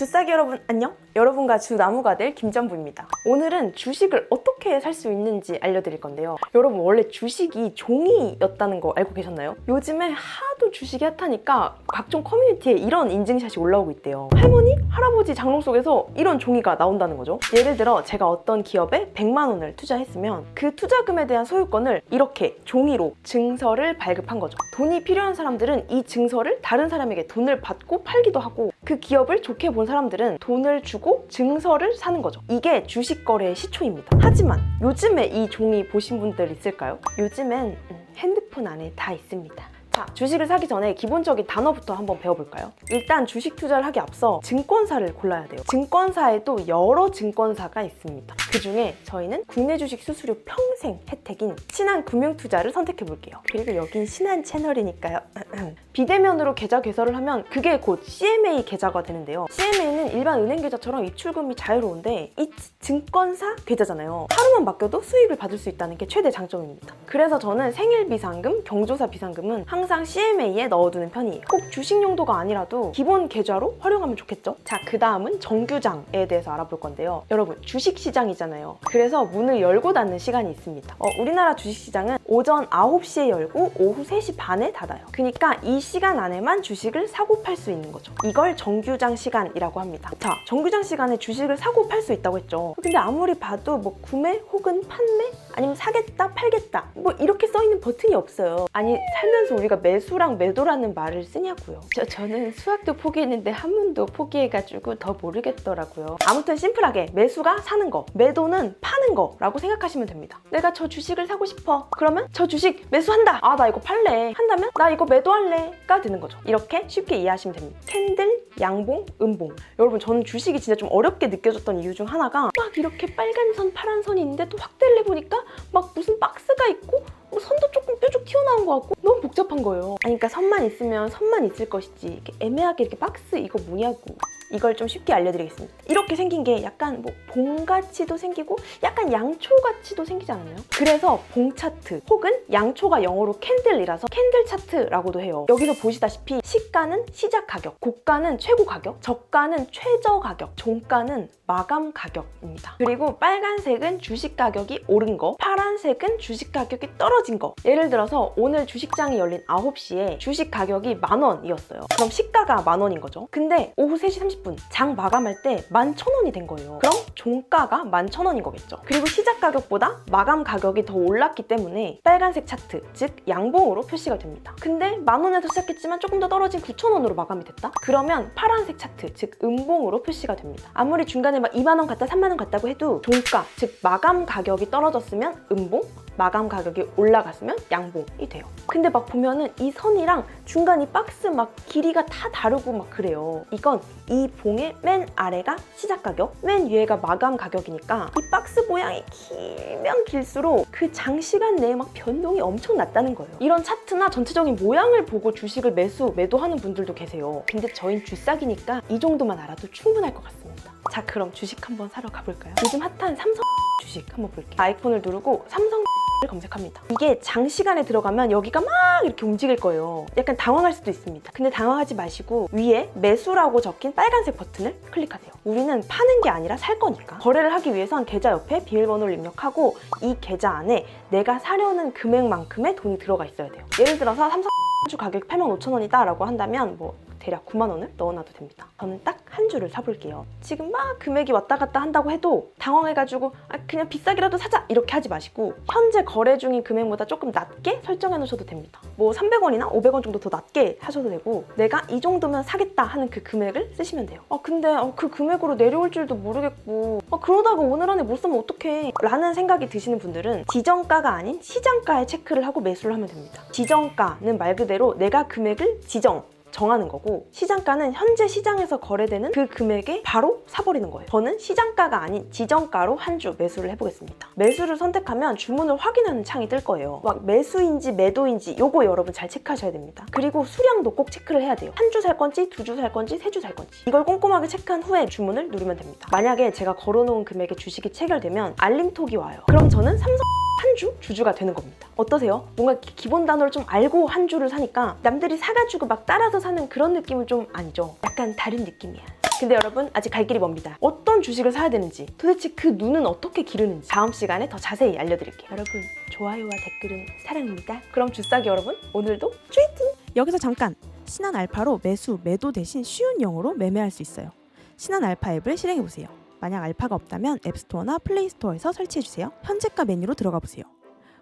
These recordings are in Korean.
주싸기 여러분 안녕? 여러분과 주 나무가 될 김전부입니다. 오늘은 주식을 어떻게 살 수 있는지 알려드릴 건데요. 여러분 원래 주식이 종이였다는 거 알고 계셨나요? 요즘에 하도 주식이 핫하니까 각종 커뮤니티에 이런 인증샷이 올라오고 있대요. 할머니, 할아버지 장롱 속에서 이런 종이가 나온다는 거죠. 예를 들어 제가 어떤 기업에 100만 원을 투자했으면 그 투자금에 대한 소유권을 이렇게 종이로 증서를 발급한 거죠. 돈이 필요한 사람들은 이 증서를 다른 사람에게 돈을 받고 팔기도 하고 그 기업을 좋게 본 사람들은 돈을 주고 증서를 사는 거죠. 이게 주식 거래의 시초입니다. 하지만 요즘에 이 종이 보신 분들 있을까요? 요즘엔 음, 핸드폰 안에 다 있습니다. 자, 주식을 사기 전에 기본적인 단어부터 한번 배워볼까요? 일단 주식 투자를 하기 앞서 증권사를 골라야 돼요. 증권사에도 여러 증권사가 있습니다. 그 중에 저희는 국내 주식 수수료 평생 혜택인 신한 금융투자를 선택해볼게요. 그리고 여긴 신한 채널이니까요. 비대면으로 계좌 개설을 하면 그게 곧 CMA 계좌가 되는데요. CMA는 일반 은행 계좌처럼 입출금이 자유로운데 이 증권사 계좌잖아요. 하루만 맡겨도 수익을 받을 수 있다는 게 최대 장점입니다. 그래서 저는 생일 비상금, 경조사 비상금은 항상 CMA에 넣어두는 편이에요. 꼭 주식 용도가 아니라도 기본 계좌로 활용하면 좋겠죠? 자, 그 다음은 정규장에 대해서 알아볼 건데요. 여러분, 주식 시장이잖아요. 그래서 문을 열고 닫는 시간이 있습니다. 어, 우리나라 주식 시장은 오전 9시에 열고 오후 3시 반에 닫아요. 그러니까 이 시간 안에만 주식을 사고 팔 수 있는 거죠. 이걸 정규장 시간이라고 합니다. 자, 정규장 시간에 주식을 사고 팔 수 있다고 했죠. 근데 아무리 봐도 뭐 구매 혹은 판매 아니면 사겠다 팔겠다 뭐 이렇게 써 있는 버튼이 없어요. 아니 살면서 우리가 매수랑 매도라는 말을 쓰냐고요. 저 저는 수학도 포기했는데 한문도 포기해가지고 더 모르겠더라고요. 아무튼 심플하게 매수가 사는 거, 매도는 파는 거라고 생각하시면 됩니다. 내가 저 주식을 사고 싶어. 그러면 저 주식 매수한다. 아 나 이거 팔래. 한다면 나 이거 매도할래가 되는 거죠. 이렇게 쉽게 이해하시면 됩니다. 캔들, 양봉, 음봉. 여러분 저는 주식이 진짜 좀 어렵게 느껴졌던 이유 중 하나가 막 이렇게 빨간 선, 파란 선이 있는데 또 확대를 해보니까 막 무슨 박스가 있고 뭐 선도 조금 뾰족 튀어나온 것 같고 복잡한 거예요. 아니 그러니까 선만 있으면 선만 있을 것이지 이렇게 애매하게 이렇게 박스 이거 뭐냐고. 이걸 좀 쉽게 알려드리겠습니다. 이렇게 생긴 게 약간 뭐 봉같이도 생기고 약간 양초같이도 생기지 않았나요? 그래서 봉 차트 혹은 양초가 영어로 캔들이라서 캔들 차트라고도 해요. 여기서 보시다시피 시가는 시작 가격, 고가는 최고 가격, 저가는 최저 가격, 종가는 마감 가격입니다. 그리고 빨간색은 주식 가격이 오른 거, 파란색은 주식 가격이 떨어진 거. 예를 들어서 오늘 주식장이 열린 9시에 주식 가격이 만 원이었어요. 그럼 시가가 만 원인 거죠. 근데 오후 3시 30분 장 마감할 때 11,000원이 된 거예요. 그럼 종가가 11,000원인 거겠죠. 그리고 시작 가격보다 마감 가격이 더 올랐기 때문에 빨간색 차트, 즉 양봉으로 표시가 됩니다. 근데 만 원에서 시작했지만 조금 더 떨어진 9,000원으로 마감이 됐다? 그러면 파란색 차트, 즉 음봉으로 표시가 됩니다. 아무리 중간에 막 2만 원 갔다 3만 원 갔다고 해도 종가, 즉 마감 가격이 떨어졌으면 음봉, 마감 가격이 올라갔으면 양봉이 돼요. 근데 막 보면은 이 선이랑 중간 이 박스 막 길이가 다 다르고 막 그래요. 이건 이 봉의 맨 아래가 시작 가격, 맨 위에가 마감 가격이니까 이 박스 모양이 길면 길수록 그 장시간 내에 막 변동이 엄청 났다는 거예요. 이런 차트나 전체적인 모양을 보고 주식을 매수, 매도하는 분들도 계세요. 근데 저흰 주싸기니까 이 정도만 알아도 충분할 것 같습니다. 자, 그럼 주식 한번 사러 가볼까요? 요즘 핫한 삼성 주식 한번 볼게요. 아이폰을 누르고 삼성 를 검색합니다. 이게 장시간에 들어가면 여기가 막 이렇게 움직일 거예요. 약간 당황할 수도 있습니다. 근데 당황하지 마시고 위에 매수라고 적힌 빨간색 버튼을 클릭하세요. 우리는 파는 게 아니라 살 거니까. 거래를 하기 위해선 계좌 옆에 비밀번호를 입력하고 이 계좌 안에 내가 사려는 금액만큼의 돈이 들어가 있어야 돼요. 예를 들어서 삼성 주 가격이 85,000원이다 라고 한다면 뭐 대략 9만 원을 넣어놔도 됩니다. 저는 딱한 주를 사볼게요. 지금 막 금액이 왔다 갔다 한다고 해도 당황해가지고 아, 그냥 비싸게라도 사자 이렇게 하지 마시고 현재 거래 중인 금액보다 조금 낮게 설정해 놓으셔도 됩니다. 뭐 300원이나 500원 정도 더 낮게 하셔도 되고 내가 이 정도면 사겠다 하는 그 금액을 쓰시면 돼요. 아 근데 어, 그 금액으로 내려올 줄도 모르겠고 아, 그러다가 오늘 안에 못 사면 어떡해 라는 생각이 드시는 분들은 지정가가 아닌 시장가에 체크를 하고 매수를 하면 됩니다. 지정가는 말 그대로 내가 금액을 지정 정하는 거고 시장가는 현재 시장에서 거래되는 그 금액에 바로 사버리는 거예요. 저는 시장가가 아닌 지정가로 한 주 매수를 해보겠습니다. 매수를 선택하면 주문을 확인하는 창이 뜰 거예요. 막 매수인지 매도인지 요거 여러분 잘 체크하셔야 됩니다. 그리고 수량도 꼭 체크를 해야 돼요. 한 주 살 건지 두 주 살 건지 세 주 살 건지 이걸 꼼꼼하게 체크한 후에 주문을 누르면 됩니다. 만약에 제가 걸어놓은 금액의 주식이 체결되면 알림톡이 와요. 그럼 저는 삼성 한 주 주주가 되는 겁니다. 어떠세요? 뭔가 기- 기본 단어를 좀 알고 한 주를 사니까 남들이 사가지고 막 따라서 사는 그런 느낌은 좀 아니죠. 약간 다른 느낌이야. 근데 여러분 아직 갈 길이 멉니다. 어떤 주식을 사야 되는지 도대체 그 눈은 어떻게 기르는지 다음 시간에 더 자세히 알려드릴게요. 여러분 좋아요와 댓글은 사랑입니다. 그럼 주싸기 여러분 오늘도 트위팅! 여기서 잠깐 신한 알파로 매수 매도 대신 쉬운 영어로 매매할 수 있어요. 신한 알파 앱을 실행해 보세요. 만약 알파가 없다면 앱스토어나 플레이스토어에서 설치해 주세요. 현재가 메뉴로 들어가 보세요.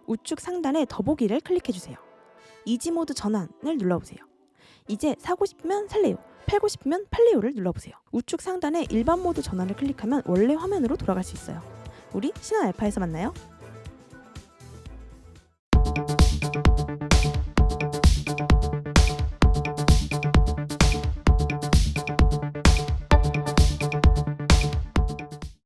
우측 상단에 더보기를 클릭해 주세요. 이지 모드 전환을 눌러 보세요. 이제 사고 싶으면 살래요. 팔고 싶으면 팔래요를 눌러 보세요. 우측 상단에 일반 모드 전환을 클릭하면 원래 화면으로 돌아갈 수 있어요. 우리 신한 알파에서 만나요.